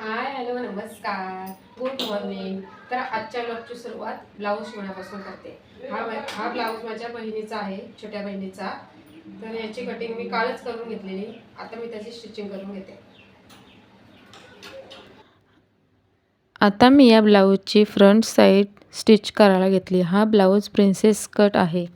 हाय hello नमस्कार. Good morning. तर आजच्या ब्लॉगची सुरुवात ब्लाऊज शिवण्यापासून करते. हा हा ब्लाऊज माझ्या बहिणीचा आहे छोट्या बहिणीचा. तर याची कटिंग मी कालच करून घेतलेली. आता मी त्याची स्टिचिंग करून घेते. आता मी या ब्लाऊजची फ्रंट साईड स्टिच करायला घेतली. हा ब्लाऊज प्रिन्सेस कट आहे.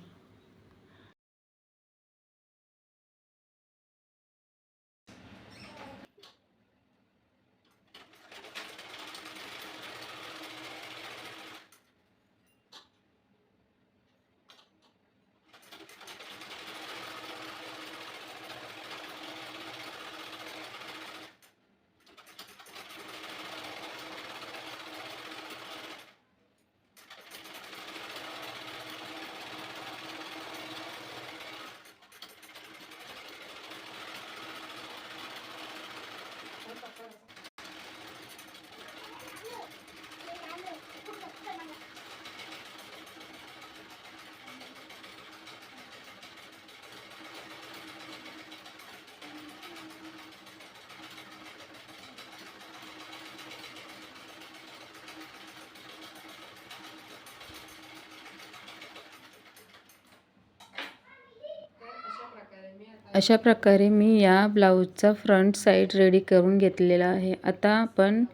अशा प्रकारे मी या ब्लाऊजचा फ्रंट साईड रेडी करून घेतलेला आहे. आता आपण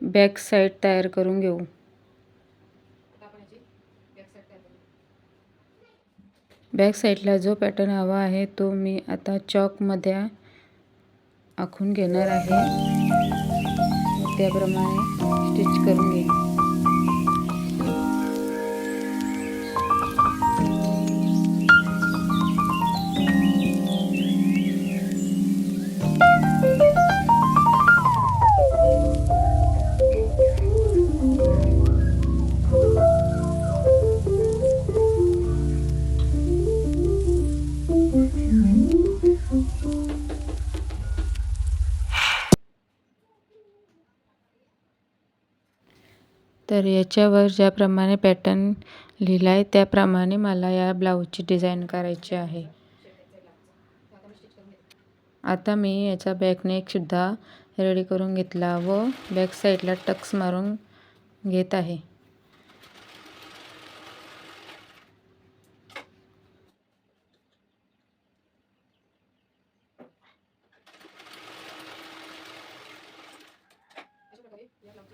बॅक साईड तयार करून घेऊ. बॅक बॅक साईडला जो पॅटर्न हवा आहे तो मी आता चॉकमध्ये आखून घेणार आहे. त्याप्रमाणे स्टिच करून घेईन. तर याच्यावर ज्याप्रमाणे पॅटर्न लिहिला आहे त्याप्रमाणे मला या ब्लाऊजची डिझाईन करायची आहे. आता मी याचा बॅकनेकसुद्धा रेडी करून घेतला व बॅक साईडला टक्स मारून घेत आहे.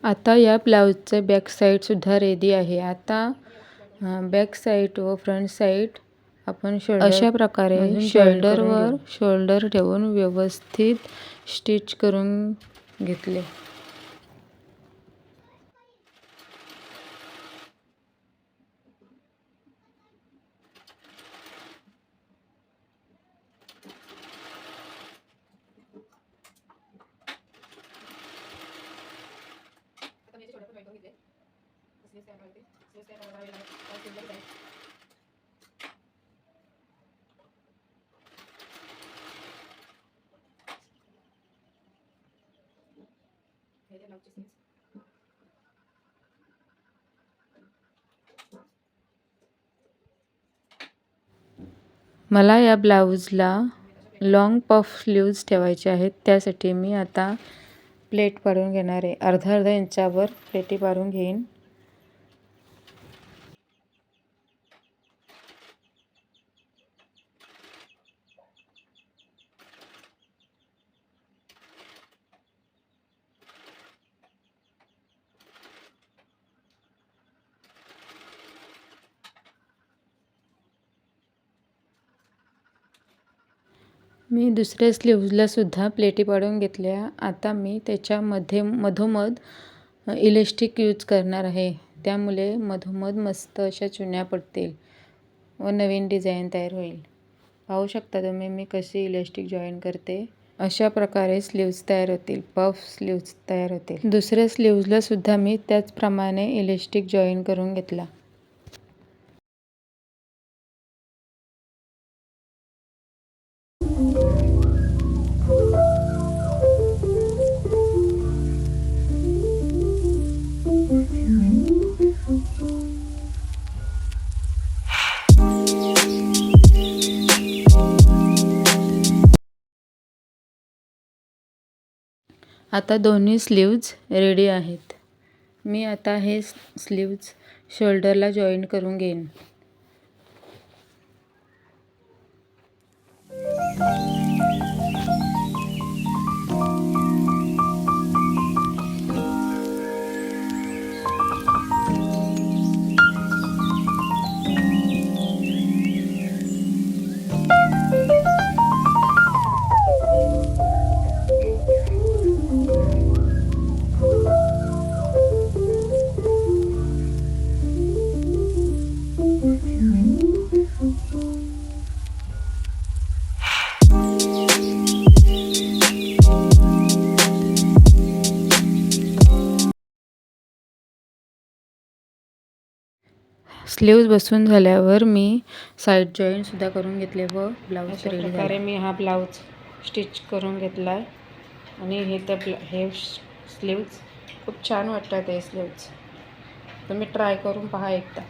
आता या ब्लाऊजचं बॅक साईडसुद्धा रेडी आहे. आता बॅक साईड व फ्रंट साईड आपण शोल्डर अशा प्रकारे शोल्डरवर शोल्डर ठेवून व्यवस्थित स्टिच करून घेतले. घेतले करायला हे मला या ब्लाऊजला लाँग पफ स्लीव्ज ठेवायचे आहेत. त्यासाठी मी आता प्लेट पाडून घेणार. आहे अर्धा अर्धा इंचावर प्लेटी पाडून घेईन. मी दुसऱ्या स्लीव्जलासुद्धा प्लेटी पाडून घेतल्या. आता मी त्याच्यामध्ये मधोमध इलेस्टिक यूज करणार आहे. त्यामुळे मधोमध मस्त अशा चुन्या पडतील व नवीन डिझाईन तयार होईल. पाहू शकता तुम्ही मी कशी इलेस्टिक जॉईन करते. अशा प्रकारे स्लीव्ज तयार होतील पफ स्लीव्ज तयार होतील. दुसऱ्या स्लीव्जलासुद्धा मी त्याचप्रमाणे इलेस्टिक जॉईन करून घेतला. आता दोन्ही स्लीव्ज रेडी आहेत. मी आता हे स्लीव्ज शोल्डरला जॉईन करून घेईन. स्लीव्ज बसून झाल्यावर मी साईड जॉईंटसुद्धा करून घेतले व ब्लाऊज रेडी प्रकारे मी हा ब्लाऊज स्टिच करून घेतला आहे आणि हे त्या ब्ला हे स्लीव्ज खूप छान वाटतात हे स्लीव्ज तुम्ही ट्राय करून पहा एकदा.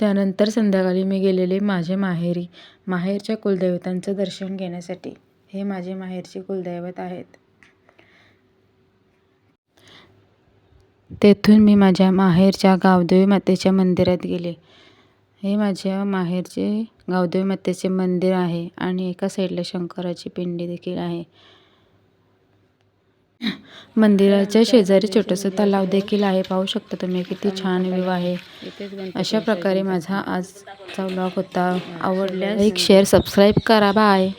त्यानंतर संध्याकाळी मी गेलेले माझे माहेरी माहेरच्या कुलदैवतांचं दर्शन घेण्यासाठी. हे माझे माहेरचे कुलदैवत आहेत. तेथून मी माझ्या माहेरच्या गावदेवी मातेच्या मंदिरात गेले. हे माझ्या माहेरचे गावदेवी मातेचे मंदिर आहे आणि एका साईडला शंकराची पिंडी देखील आहे. मंदिराच्या शेजारी छोटंसं तलाव देखील आहे. पाहू शकता तुम्ही किती छान व्ह्यू आहे. अशा प्रकारे माझा आजचा व्लॉग होता. आवडल्यास एक शेअर सबस्क्राईब करा. बाय